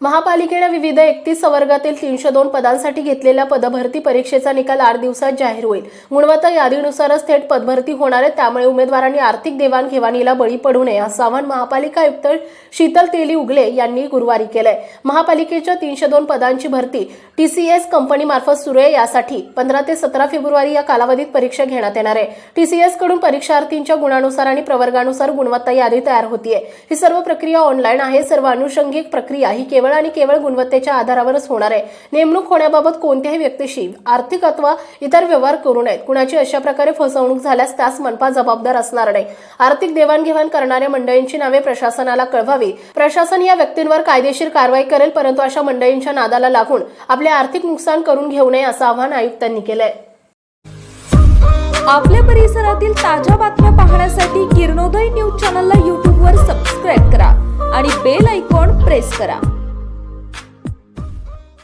महापालिकेने विविध एकतीस वर्गातील तीनशे दोन पदांसाठी घेतलेल्या पदभरती परीक्षेचा निकाल आठ दिवसात जाहीर होईल. गुणवत्ता यादीनुसारच थेट पदभरती होणार आहे. त्यामुळे उमेदवारांनी आर्थिक देवाणघेवाणीला बळी पडू नये असं आवाहन महापालिका आयुक्त शीतल तेली उगले यांनी गुरुवारी केलंय. महापालिकेच्या तीनशे दोन पदांची भरती टीसीएस कंपनीमार्फत सुरू आहे. यासाठी पंधरा ते सतरा फेब्रुवारी या कालावधीत परीक्षा घेण्यात येणार आहे. टीसीएसकडून परीक्षार्थींच्या गुणानुसार आणि प्रवर्गानुसार गुणवत्ता यादी तयार होतीये. ही सर्व प्रक्रिया ऑनलाईन आहे. सर्व अनुषंगिक प्रक्रिया ही केवळ आणि केवळ गुणवत्तेच्या आधारावरच होणार आहे. नेमणूक होण्याबाबत कोणत्याही व्यक्तीशी आर्थिक अथवा इतर व्यवहार करू नयेत. कुणाची अशा प्रकारे फसवणूक झाल्यास त्यास मनपा जबाबदार असणार नाही. आर्थिक देवाणघेवाण करणाऱ्या मंडळींची नावे प्रशासनाला कळवावी. प्रशासन या व्यक्तींवर कायदेशीर कारवाई करेल परंतु अशा मंडळींच्या नादाला लागून आपले आर्थिक नुकसान करून घेऊ नये असं आवाहन आयुक्तांनी केलंय. आपल्या परिसरातील ताज्या बातम्या पाहण्यासाठी किरणोदय न्यूज चॅनलला यूट्यूबवर सबस्क्राईब करा आणि बेल ऐकॉन प्रेस करा.